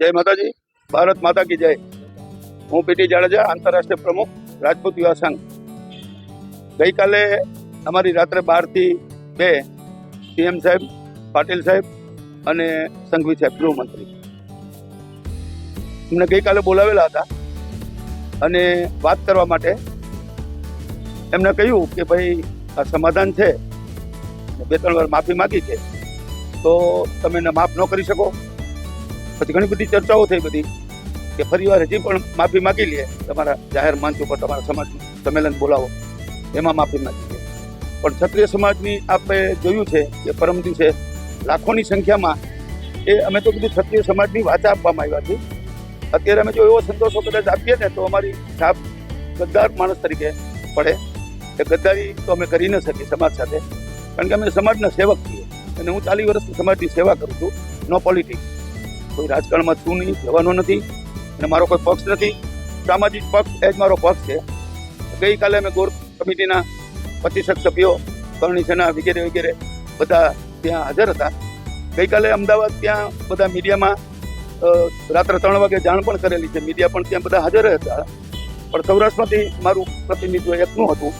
જય માતાજી. ભારત માતા કી જય. હું પીટી જાડેજા, આંતરરાષ્ટ્રીય પ્રમુખ, રાજપૂત યુવા સંઘ. ગઈકાલે અમારી રાત્રે બારથી બે સીએમ સાહેબ, પાટીલ સાહેબ અને સંઘવી સાહેબ, ગૃહમંત્રી. અમને ગઈકાલે બોલાવેલા હતા અને વાત કરવા માટે એમને કહ્યું કે ભાઈ, આ સમાધાન છે. બે ત્રણ વાર માફી માગી છે. તો તમે એને માફ ન કરી શકો. પછી ઘણી બધી ચર્ચાઓ થઈ બધી કે ફરીવાર હજી પણ માફી માગી લે તમારા જાહેર મંચ ઉપર તમારા સમાજ સંમેલન બોલાવો. એમાં માફી માગી લે પણ ક્ષત્રિય સમાજની આપણે જોયું છે કે પરમ દિવસે લાખોની સંખ્યામાં એ અમે તો કીધું ક્ષત્રિય સમાજની વાચા આપવામાં આવ્યા છે. અત્યારે અમે જો એવો સંતોષો કદાચ આપીએ ને તો અમારી છાપ ગદ્દાર માણસ તરીકે પડે. એ ગદ્દારી તો અમે કરી ન શકીએ સમાજ સાથે. કારણ કે અમે સમાજના સેવક છીએ. અને હું ચાલીસ વર્ષથી સમાજની સેવા કરું છું. નો પોલિટિક્સ કોઈ રાજકારણમાં છું નહીં, જવાનો નથી અને મારો કોઈ પક્ષ નથી. સામાજિક પક્ષ એ જ મારો પક્ષ છે. ગઈકાલે અમે ગોર કમિટીના પચીસક સભ્યો, કરણી સેના વગેરે વગેરે બધા ત્યાં હાજર હતા. ગઈકાલે અમદાવાદ ત્યાં બધા મીડિયામાં રાત્રે ત્રણ વાગે જાણ પણ કરેલી છે. મીડિયા પણ ત્યાં બધા હાજર હતા. પણ સૌરાષ્ટ્રમાંથી મારું પ્રતિનિધિત્વ એકનું હતું.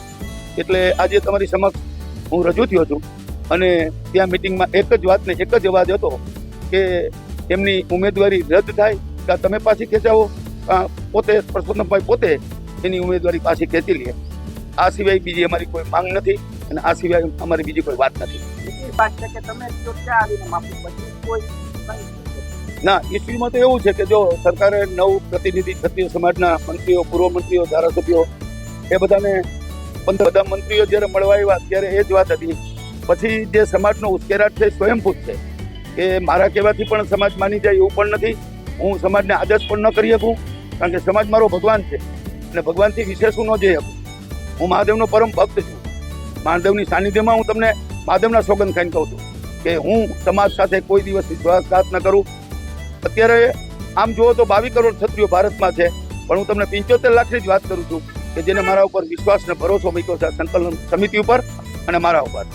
એટલે આજે તમારી સમક્ષ હું રજૂ થયો છું. અને ત્યાં મિટિંગમાં એક જ વાતને એક જ અવાજ હતો કે એમની ઉમેદવારી રદ થાય કે તમે પાછી ખેંચાવો. પોતે પરસોત્તમભાઈ પોતે એની ઉમેદવારી પાછી ખેંચી લે. આ સિવાય બીજી અમારી કોઈ માંગ નથી અને આ સિવાય અમારી બીજી કોઈ વાત નથી. ના ઇસ્યુમાં તો એવું છે કે જો સરકારે નવ પ્રતિનિધિ ક્ષત્રિય સમાજના મંત્રીઓ પૂર્વ મંત્રીઓ ધારાસભ્યો એ બધાને પંદર બધા મંત્રીઓ જ્યારે મળવા આવ્યા ત્યારે એ જ વાત હતી. પછી જે સમાજનો ઉશ્કેરાટ છે સ્વયંભૂત છે. કે મારા કહેવાથી પણ સમાજ માની જાય એવું પણ નથી. હું સમાજને આદર્શ પણ ન કરી શકું, કારણ કે સમાજ મારો ભગવાન છે. અને ભગવાનથી વિશેષ હું ન જઈ શકું. હું મહાદેવનો પરમ ભક્ત છું. મહાદેવની સાનિધ્યમાં હું તમને મહાદેવના સોગંદ ખાઈને કહું છું કે હું સમાજ સાથે કોઈ દિવસ વિશ્વાસઘાત ન કરું. અત્યારે આમ જુઓ તો બાવીસ કરોડ ક્ષત્રિયો ભારતમાં છે, પણ હું તમને પંચોતેર લાખની જ વાત કરું છું કે જેને મારા ઉપર વિશ્વાસ ને ભરોસો મૂક્યો છે સંકલન સમિતિ ઉપર અને મારા ઉપર.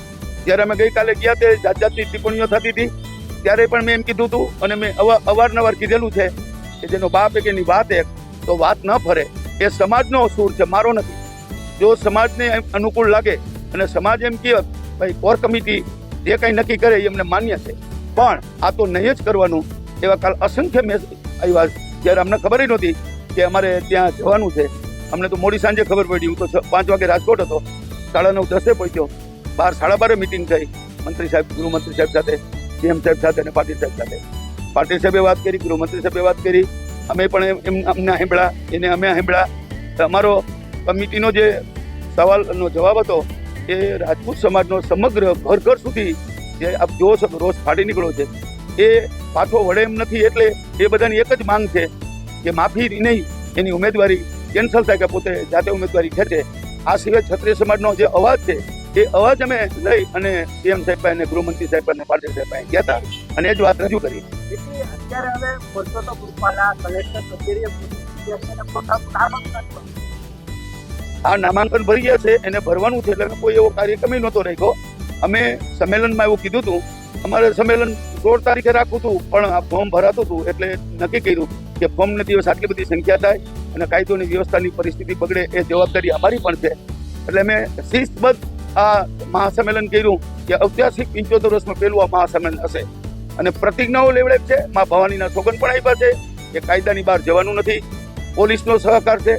જ્યારે અમે ગઈકાલે ગયા તે જાત જાતની ટિપ્પણીઓ થતી હતી. ત્યારે પણ મેં એમ કીધું હતું અને મેં અવા- અવારનવાર કીધેલું છે કે જેનો બાપ એક એની વાત એક, તો વાત ન ફરે. એ સમાજનો સૂર છે, મારો નથી. જો સમાજને અનુકૂળ લાગે અને સમાજ એમ કહે, ભાઈ, કોર કમિટી જે કંઈ નક્કી કરે એ અમને માન્ય છે. પણ આ તો નહીં જ કરવાનું. એવા કાલ અસંખ્ય મેસ આવ્યા જ્યારે અમને ખબર નહોતી કે અમારે ત્યાં જવાનું છે. અમને તો મોડી સાંજે ખબર પડી. હું તો પાંચ વાગે રાજકોટ હતો. સાડા નવ, દસે પહોંચ્યો. બાર સાડા બારે મિટિંગ થઈ. મંત્રી સાહેબ ગૃહમંત્રી સાહેબ સાથે સીએમ સાહેબ સાથે અને પાટીલ સાહેબ સાથે. પાટીલ સાહેબે વાત કરી, ગૃહમંત્રી સાહેબે વાત કરી. અમે પણ એમ- અમને હેંભળા એને અમે હેંભળા અમારો કમિટીનો જે સવાલનો જવાબ હતો, એ રાજપૂત સમાજનો સમગ્ર ઘર ઘર સુધી જે આપ જોવો કે ફાટી નીકળો છે, એ પાછો વળે એમ નથી એટલે એ બધાની એક જ માંગ છે કે માફી નહીં, એની ઉમેદવારી કેન્સલ થાય કે પોતે જાતે ઉમેદવારી ખેંચે. આ સિવાય ક્ષત્રિય સમાજનો જે અવાજ છે એ અવાજ અમે લઈ અને સીએમ સાહેબ અને ગૃહમંત્રી સાહેબ અને પાટીલ સાહેબ પાસે ગયા હતા અને એ જ વાત રજૂ કરી. આ નામાંકન ભરી ગયા છે એને ભરવાનું છે એટલે કોઈ એવો કાર્યક્રમ નહોતો રાખ્યો. અમે સંમેલનમાં એવું કીધું હતું અમારે સંમેલન સોળ તારીખે રાખવું હતું પણ આ ફોર્મ ભરાતું હતું એટલે નક્કી કર્યું કે ફોર્મને દિવસ આટલી બધી સંખ્યા થાય અને કાયદોની વ્યવસ્થાની પરિસ્થિતિ બગડે એ જવાબદારી અમારી પણ છે. એટલે અમે શિસ્તબદ્ધ આ મહાસંમેલન કર્યું કે ઐતિહાસિક પંચોતેર વર્ષમાં પહેલું આ મહાસંમેલન હશે. અને પ્રતિજ્ઞાઓ લેવડે છે. મા ભવાનીના સોગન પણ આપ્યા છે કે કાયદાની બહાર જવાનું નથી. પોલીસનો સહકાર છે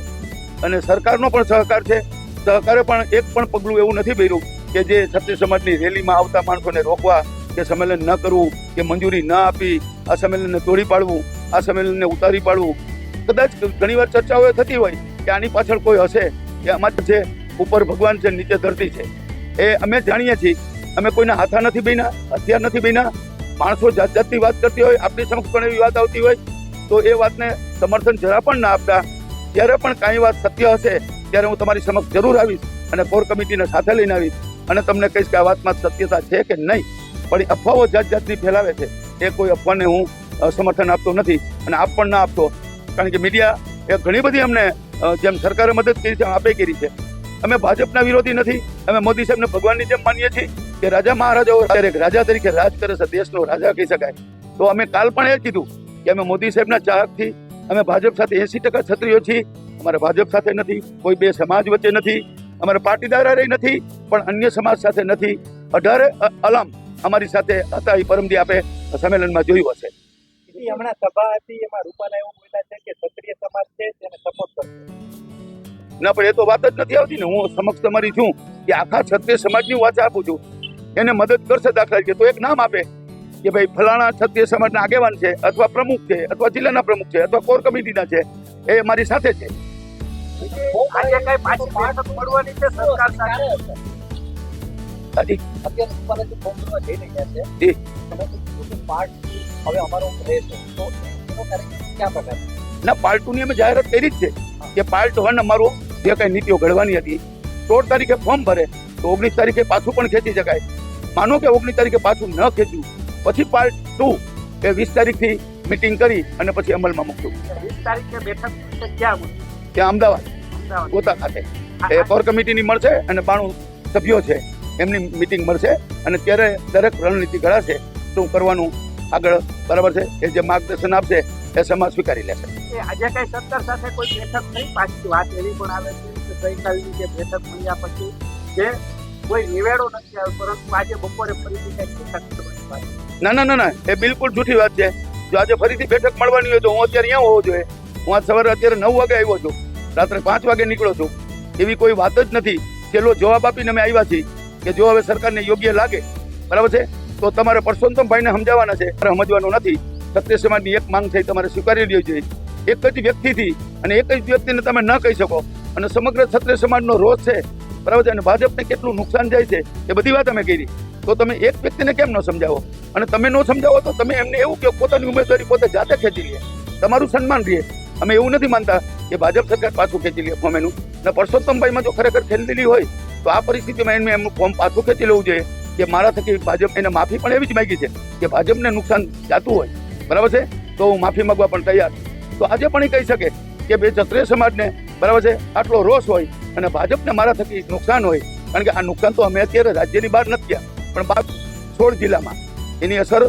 અને સરકારનો પણ સહકાર છે. સહકારે પણ એક પણ પગલું એવું નથી ભર્યું કે જે ક્ષત્રિય સમાજની રેલીમાં આવતા માણસોને રોકવા કે સંમેલન ન કરવું, કે મંજૂરી ન આપી, આ સંમેલનને તોડી પાડવું, આ સંમેલનને ઉતારી પાડવું. કદાચ ઘણીવાર ચર્ચાઓ થતી હોય કે આની પાછળ કોઈ હશે કે અમારે છે ઉપર ભગવાન છે, નીચે ધરતી છે. એ અમે જાણીએ છીએ. અમે કોઈના હાથા નથી બન્યા હથિયાર નથી બન્યા માણસો જાત જાતની વાત કરતી હોય, આપણી સમક્ષ પણ એવી વાત આવતી હોય, તો એ વાતને સમર્થન જરા પણ ના આપતા. જ્યારે પણ કાંઈ વાત સત્ય હશે, ત્યારે હું તમારી સમક્ષ જરૂર આવીશ અને કોર કમિટીને સાથે લઈને આવીશ અને તમને કહીશ કે આ વાતમાં સત્યતા છે કે નહીં. પણ અફવાઓ જાત જાતની ફેલાવે છે. એ કોઈ અફવાને હું સમર્થન આપતો નથી અને આપ પણ ના આપતો કારણ કે મીડિયા એ ઘણી બધી અમને જેમ સરકારે મદદ કરી છે આપે કરી છે. અમે ભાજપના વિરોધી નથી. અમે મોદી સાહેબને ભગવાનની જેમ માનીએ છીએ કે રાજા મહારાજાઓ રાજા તરીકે રાજ કરે છે, દેશનો રાજા કહી શકાય. તો અમે કાલ પણ એ કીધું કે અમે મોદી સાહેબના ચાહકથી અમે ભાજપ સાથે એસી ટકા છત્રીઓ છીએ. અમારે ભાજપ સાથે નથી, કોઈ બે સમાજ વચ્ચે નથી, અમારે પાટીદાર નથી, પણ અન્ય સમાજ સાથે નથી. અઢારે અલમ અમારી સાથે હતા, એ પરમદી આપે સંમેલનમાં જોયું હશે. હમણાં સભા હતી, એમાં રૂપાલા એવું બોલ્યા છે કે ક્ષત્રિય સમાજ છે, તેને સપોર્ટ કરશે. ના પણ એ તો વાત જ નથી આવતી ને. હું સમક્ષ તમારી છું કે આખા ક્ષત્રિય સમાજની વાત આપું છું. એને મદદ કરશે દાખલા તરીકે. તો એક નામ આપે કે ભાઈ ફલાણા ક્ષત્રિય સમાજના આગેવાન છે અથવા પ્રમુખ છે અથવા જિલ્લાના પ્રમુખ છે અથવા કોર કમિટીના છે. એ મારી સાથે છે. કે પાર્ટ ટુ ના અમે જાહેરાત કરી જ છે કે પાર્ટ વન અમારું જે કઈ નીતિઓ ઘડવાની હતી સોળ તારીખે ફોર્મ ભરે તો ઓગણીસ તારીખે પાછું પણ ખેંચી શકાય. માનો કે ઓગણીસ તારીખે પાછું ન ખેંચ્યું પછી પાર્ટ ટુ એ વીસ તારીખથી મિટિંગ કરી અને પછી અમલમાં મૂકશું ત્યાં અમદાવાદ ગોતા ખાતે. એ કોર કમિટીની મળશે અને બાણું સભ્યો છે એમની મિટિંગ મળશે અને ત્યારે દરેક રણનીતિ ઘડાશે શું કરવાનું આગળ બરાબર છે. એ જે માર્ગદર્શન આપશે એ સમાજ સ્વીકારી લેશે એ આજે કઈ સરકાર સાથે કોઈ બેઠક થઈ પાછી વાત એવી પણ આવે છે કે ગઈકાલની જે બેઠક મળ્યા પછી જે કોઈ નિવેડો નથી આવ્યો પરંતુ આજે બપોરે ફરીથી કઈ બેઠક. ના ના ના ના એ બિલકુલ જૂઠી વાત છે. જો આજે ફરીથી બેઠક મળવાની હોય તો હું અત્યારે અહીંયા હોવો જોઈએ. હું આજ સવારે અત્યારે નવ વાગે આવ્યો છું. રાત્રે પાંચ વાગે નીકળો છું. એવી કોઈ વાત જ નથી. છેલ્લો જવાબ આપીને અમે આવ્યા છીએ કે જો હવે સરકારને યોગ્ય લાગે બરાબર છે? તો તમારે પરસોત્તમભાઈને સમજાવવાના છે. સમજવાનું નથી. ક્ષત્રિય સમાજની એક માંગ થઈ તમારે સ્વીકારી લેવી જોઈએ. એક જ વ્યક્તિથી અને એક જ વ્યક્તિને તમે ન કહી શકો. અને સમગ્ર ક્ષત્રિય સમાજનો રોષ છે. બરાબર છે? અને ભાજપને કેટલું નુકસાન જાય છે એ બધી વાત અમે કરી. તો તમે એક વ્યક્તિને કેમ ન સમજાવો? અને તમે ન સમજાવો તો તમે એમને એવું કે પોતાની ઉમેદવારી પોતે જાતે ખેંચી લે. તમારું સન્માન રહે. અમે એવું નથી માનતા કે ભાજપ સરકાર પાછું ખેંચી લે ફોર્મ એનું. અને પરસોત્તમભાઈમાં જો ખરેખર ખેંચેલી હોય, તો આ પરિસ્થિતિમાં એમને એમનું ફોર્મ પાછું ખેંચી લેવું જોઈએ. કે મારા થકી ભાજપ એને માફી પણ એવી જ માગી છે કે ભાજપને નુકસાન જાતું હોય. બરાબર છે? તો હું માફી માંગવા પણ તૈયાર. તો આજે પણ એ કહી શકે કે બે ક્ષત્રિય સમાજને, બરાબર છે, આટલો રોષ હોય અને ભાજપને મારા થકી નુકસાન હોય, કારણ કે આ નુકસાન તો અમે અત્યારે રાજ્યની બહાર નથી ગયા, પણ બાર સોળ જિલ્લામાં. એની અસર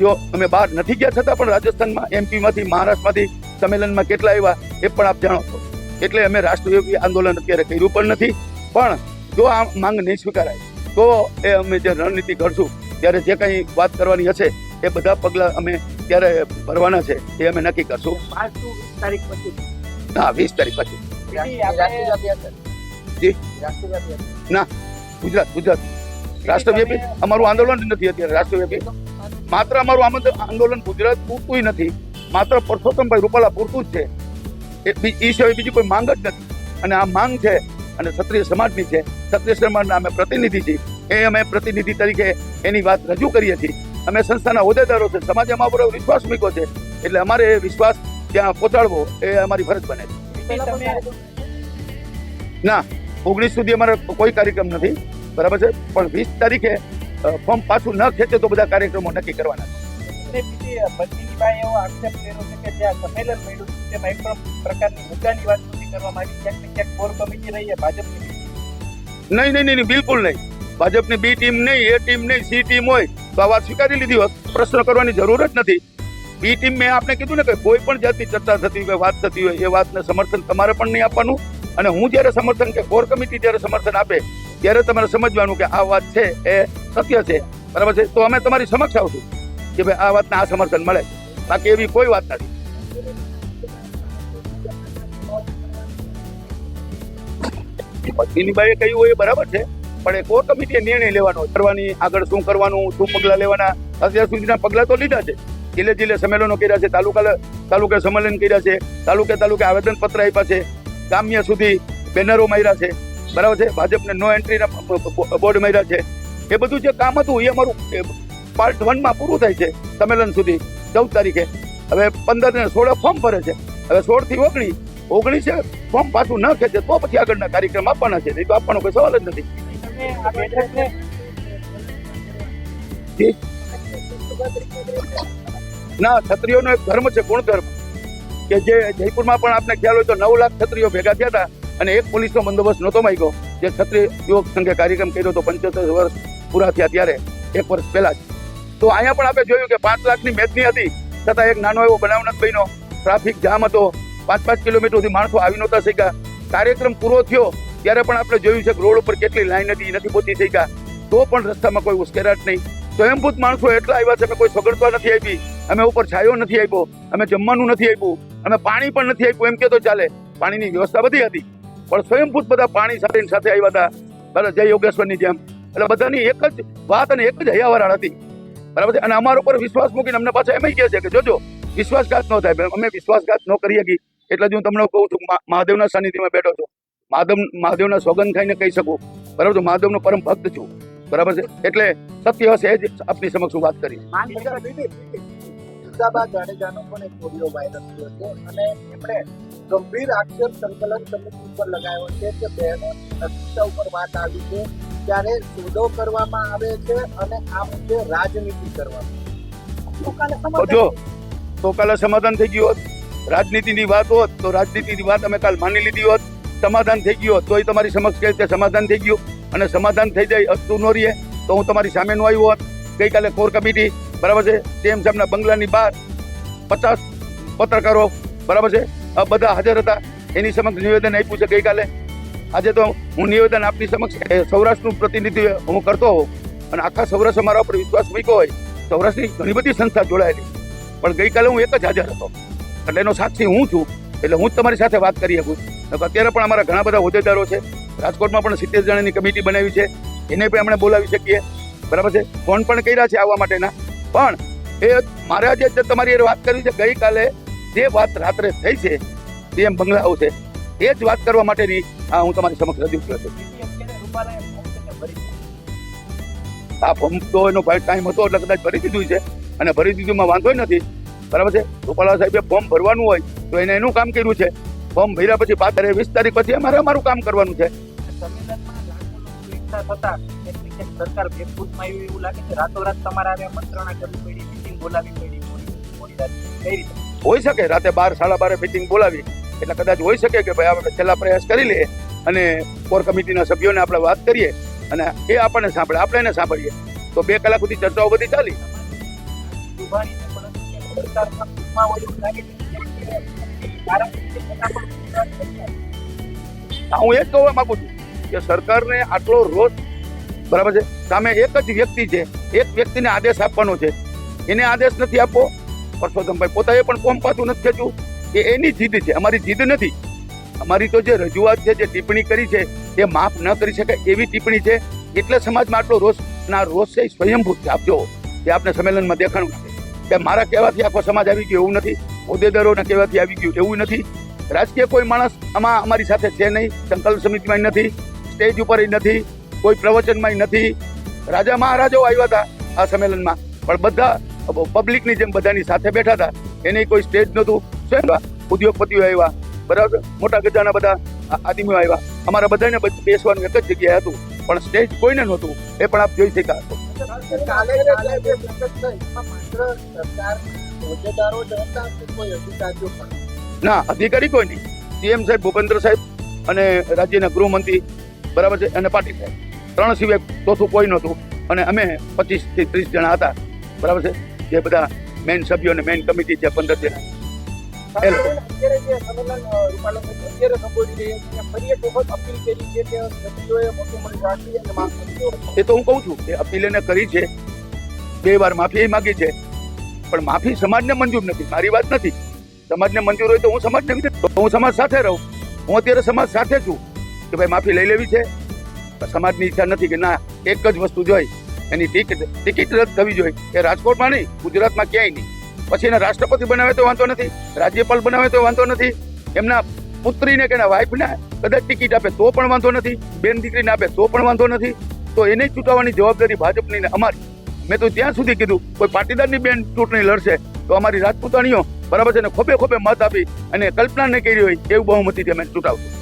જો અમે બહાર નથી ગયા છતાં પણ રાજસ્થાનમાં, એમપીમાંથી, મહારાષ્ટ્રમાંથી, સંમેલનમાં કેટલા આવ્યા એ પણ આપ જાણો છો. એટલે અમે રાષ્ટ્રવ્યાપી આંદોલન અત્યારે કર્યું પણ નથી. પણ જો આ માંગ નહીં સ્વીકારાય, તો એ અમે જે રણનીતિ ઘડશું, ત્યારે જે કંઈ વાત કરવાની હશે, એ બધા પગલાં અમે ત્યારે ભરવાના છે એ અમે નક્કી કરશું. તારીખ પછી. હા વીસ તારીખ પછી. ના ગુજરાત ગુજરાત. રાષ્ટ્રવ્યાપી અમારું આંદોલન નથી અત્યારે રાષ્ટ્રવ્યાપી. માત્ર અમારું આંદોલન ગુજરાત પૂરતું નથી. માત્ર પરસોત્તમભાઈ રૂપાલા પૂરતું જ છે. એ એ સિવાય બીજી કોઈ માંગ જ નથી. અને આ માંગ છે અને ક્ષત્રિય સમાજની છે. ક્ષત્રિય સમાજના અમે પ્રતિનિધિ છીએ. એ અમે પ્રતિનિધિ તરીકે એની વાત રજૂ કરીએ છીએ. અમે સંસ્થાના હોદ્દેદારો છે સમાજે અમારા પર વિશ્વાસ મૂક્યો છે એટલે અમારે એ વિશ્વાસ ત્યાં પહોંચાડવો એ અમારી ફરજ બને છે. ના ઓગણીસ સુધી અમારે કોઈ કાર્યક્રમ નથી બરાબર છે? પણ વીસ તારીખે ફોર્મ પાછું ન ખેંચે તો બધા કાર્યક્રમો નક્કી કરવાના નહીં નહીં નહીં, બિલકુલ નહીં. ભાજપની બી ટીમ નહીં એ ટીમ નહીં સી ટીમ હોય. તો વાત સ્વીકારી લીધી હોત, પ્રશ્ન કરવાની જરૂર જ નથી. બી ટીમ મેં આપને કીધું ને કે કોઈ પણ જાતની ચર્ચા થતી હોય, વાત થતી હોય, એ વાતને સમર્થન તમારે પણ નહીં આપવાનું. અને હું જ્યારે સમર્થન કે કોર કમિટી જ્યારે સમર્થન આપે, ત્યારે તમારે સમજવાનું કે આ વાત છે, એ સત્ય છે. બરાબર છે? તો અમે તમારી સમક્ષ આવશું કે ભાઈ આ વાતને આ સમર્થન મળે. બાકી એવી કોઈ વાત નથી. બાઈએ કહ્યું હોય એ બરાબર છે. પણ એ કોર કમિટીએ નિર્ણય લેવાનો કરવાની આગળ શું કરવાનું, શું પગલાં લેવાના? અત્યાર સુધીના પગલાં તો લીધા છે. જિલ્લે જિલ્લે સંમેલનો કર્યા છે, તાલુકા તાલુકે સંમેલન કર્યા છે, તાલુકે તાલુકે આવેદનપત્ર આપ્યા છે. ગામ્ય સુધી બેનરો માર્યા છે. બરાબર છે? ભાજપને નો એન્ટ્રીના બોર્ડ માર્યા છે. એ બધું જે કામ હતું, એ અમારું પાર્ટ વનમાં પૂરું થાય છે સંમેલન સુધી. ચૌદ તારીખે. હવે પંદર ને સોળ ફોર્મ ભરે છે. હવે સોળથી ઓગણીસ. ઓગણીસે ફોર્મ પાછું ન ખેંચે તો પછી આગળના કાર્યક્રમ આપવાના છે. નહીં તો આપવાનો કોઈ સવાલ જ નથી. ના, ક્ષત્રિયોનો એક ધર્મ છે, ગુણધર્મ. કે જે જયપુરમાં પણ આપને ખ્યાલ હોય તો નવ લાખ ક્ષત્રિયો ભેગા થયા હતા અને એક પોલીસનો બંદોબસ્ત નહોતો માંગ્યો. જે ક્ષત્રિય યુવક સંઘે કાર્યક્રમ કર્યો હતો પંચોતેર વર્ષ પૂરા થયા ત્યારે, એક વર્ષ પહેલા જ. તો અહીંયા પણ આપણે જોયું કે પાંચ લાખની મેચની હતી, છતાં એક નાનો એવો બનાવ નથી બન્યો. ટ્રાફિક જામ હતો. પાંચ પાંચ કિલોમીટર સુધી માણસો આવી નહોતા શીખ્યા કાર્યક્રમ પૂરો થયો. ત્યારે પણ આપણે જોયું છે કે રોડ ઉપર કેટલી લાઈન હતી નથી નથી પહોંચી ગયા. તો પણ રસ્તામાં કોઈ ઉશ્કેરાટ નહીં. સ્વયંભૂત માણસો એટલા આવ્યા છે અમે કોઈ સગડતા નથી આપી. અમે ઉપર છાયો નથી આપ્યો. અમે જમવાનું નથી આપ્યું. અમે પાણી પણ નથી આપ્યું. એમ કે તો ચાલે. પાણીની વ્યવસ્થા બધી હતી. પણ સ્વયંભૂત બધા પાણી સાથે સાથે આવ્યા હતા. બરાબર જય યોગેશ્વરની જેમ. એટલે બધાની એક જ વાત અને એક જ હૈયાવરાળ હતી. બરાબર છે? અને અમારા ઉપર વિશ્વાસ મૂકીને અમને પાછા એમ કહે છે કે, જોજો, વિશ્વાસઘાત ન થાય. અમે વિશ્વાસઘાત ન કરી શકી એટલે જ હું તમને કહું છું મહાદેવના સાનિધ્યમાં બેઠો છું. મહાદેવ મહાદેવના સોગંદ ખાઈને કહી શકું. બરાબર છે મહાદેવનો પરમ ભક્ત છું. બરાબર છે? એટલે સત્ય હશે જ આપની સમક્ષ હું વાત કરીશ. માંગ જાડેજાનો પણ એક ઓડિયો વાયરલ થયો છે અને એમણે ગંભીર આક્ષેપ સંકલન સમિતિ ઉપર લગાવ્યો છે કે ઉપર વાત આવી છે ત્યારે સોદો કરવામાં આવે છે અને આ મુદ્દે રાજનીતિ કરવામાં તો જો તો કાલે સમાધાન થઈ ગયું હોત. રાજનીતિની વાત હોત તો રાજનીતિની વાત અમે કાલ માની લીધી હોત. સમાધાન થઈ ગયું તોય તમારી સમક્ષ કહે તે સમાધાન થઈ ગયું? અને સમાધાન થઈ જાય, અસ્તુ ન રહીએ, તો હું તમારી સામેનું આવ્યો હોત. ગઈકાલે કોર કમિટી, બરાબર છે? તેમ સામના બંગલાની બહાર પચાસ પત્રકારો, બરાબર છે? આ બધા હાજર હતા. એની સમક્ષ નિવેદન આપ્યું છે ગઈકાલે. આજે તો હું નિવેદન આપની સમક્ષ સૌરાષ્ટ્રનું પ્રતિનિધિત્વ હું કરતો હોઉં. અને આખા સૌરાષ્ટ્ર મારા ઉપર વિશ્વાસ મૂક્યો હોય, સૌરાષ્ટ્રની ઘણી બધી સંસ્થા જોડાયેલી. પણ ગઈકાલે હું એક જ હાજર હતો. એટલે એનો સાક્ષી હું છું. એટલે હું જ તમારી સાથે વાત કરી શકું નકર અત્યારે પણ અમારા ઘણા બધા હોદ્દેદારો છે. રાજકોટમાં પણ સિત્તેર જણાની કમિટી બનાવી છે. એને પણ આપણે બોલાવી શકીએ. બરાબર છે? ફોન પણ કર્યા છે આવવા માટેના. પણ એ મારે જે તમારી વાત કરી છે. ગઈકાલે જે વાત રાત્રે થઈ છે તે એમ બંગલાઓ છે. એ જ વાત કરવા માટેની આ હું તમારી સમક્ષ રજૂ કર્યો છું. આ ફોર્મ તો એનો ભાઈ ટાઈમ હતો એટલે કદાચ ભરી દીધું છે. અને ભરી દીધુંમાં વાંધો નથી. બરાબર છે? રૂપાલા સાહેબે ફોર્મ ભરવાનું હોય તો એને એનું કામ કર્યું છે. ફોર્મ ભર્યા પછી પાછળ વીસ તારીખ પછી અમારે અમારું કામ કરવાનું છે. હોઈ શકે. રાતે બાર સાડા બારે મિટિંગ બોલાવી. એટલે કદાચ હોઈ શકે કે ભાઈ આપણે છેલ્લા પ્રયાસ કરી લઈએ અને કોર કમિટીના સભ્યોને આપણે વાત કરીએ અને એ આપણને સાંભળે. આપણે એને સાંભળીએ. તો બે કલાક સુધી ચર્ચાઓ બધી ચાલી. હા, એ જ કહેવા માંગુ છું કે સરકારને આટલો રોષ બરાબર છે? સામે એક જ વ્યક્તિ છે એક વ્યક્તિને આદેશ આપવાનો છે. એને આદેશ નથી આપવો? પરસોત્તમભાઈ પોતાએ પણ કોમ પાછું નથી ખેંચવું કે એની જીદ છે. અમારી જીદ નથી. અમારી તો જે રજૂઆત છે જે ટિપ્પણી કરી છે એ માફ ન કરી શકાય એવી ટિપ્પણી છે. એટલે સમાજમાં આટલો રોષ ના રોષ છે સ્વયંભૂત છે. આપ જુઓ કે આપણે સંમેલનમાં દેખાણું કે મારા કહેવાથી આખો સમાજ આવી ગયો એવું નથી. હોદ્દેદારોના કહેવાથી આવી ગયું. એવું નથી. રાજકીય કોઈ માણસ આમાં અમારી સાથે છે નહીં. સંકલ્પ સમિતિમાં નથી. સ્ટેજ ઉપર નથી. કોઈ પ્રવચનમાં નથી. રાજા મહારાજાઓ આવ્યા હતા આ સંમેલનમાં. પણ બધા પબ્લિકની જેમ બધાની સાથે બેઠા હતા. એને કોઈ સ્ટેજ નહોતું. સ્વયં ઉદ્યોગપતિઓ આવ્યા. બરાબર? મોટા ગજાના બધા આદમીઓ આવ્યા. અમારા બધાને બધ- બેસવાનું એક જ જગ્યાએ હતું. પણ સ્ટેજ કોઈને નહોતું. એ પણ આપ જોઈ શક્યા. હોદ્દેદારો જ હતા કે કોઈ અધિકારીઓ પણ ના અધિકારી કોઈ નહીં. સીએમ સાહેબ ભૂપેન્દ્ર સાહેબ અને રાજ્યના ગૃહમંત્રી બરાબર છે અને પાટીલ સાહેબ. ત્રણ સિવાય ચોથું કોઈ નહોતું. અને અમે પચીસથી ત્રીસ જણા હતા. બરાબર છે? જે બધા મેઇન સભ્યો અને મેઇન કમિટી છે પંદર જણા. એ તો હું કહું છું કે અપીલ એને કરી છે. બે વાર માફી માગી છે. પણ માફી સમાજને મંજૂર નથી. મારી વાત નથી. સમાજને મંજૂર હોય તો હું સમાજને હું સમાજ સાથે રહું. હું અત્યારે સમાજ સાથે છું કે ભાઈ માફી લઈ લેવી છે? સમાજની ઈચ્છા નથી કે ના, એક જ વસ્તુ જોઈ. એની ટિકિટ ટિકિટ રદ થવી જોઈએ. એ રાજકોટમાં નહીં, ગુજરાતમાં ક્યાંય નહીં. પછી એને રાષ્ટ્રપતિ બનાવે તો વાંધો નથી, રાજ્યપાલ બનાવે તો વાંધો નથી. એમના પુત્રીને કે એના વાઇફને કદાચ ટિકિટ આપે તો પણ વાંધો નથી. બેન દીકરીને આપે તો પણ વાંધો નથી. તો એને ચૂંટાવવાની જવાબદારી ભાજપની ને અમારી. મેં તો ત્યાં સુધી કીધું, કોઈ પાટીદારની બેન ચૂંટણી લડશે, તો અમારી રાજપૂતાણીઓ બરાબર છે ને ખોબે ખોબે મત આપી અને કલ્પના નહીં કરી હોય એવું બહુમતીથી અમે ચૂંટાવશું.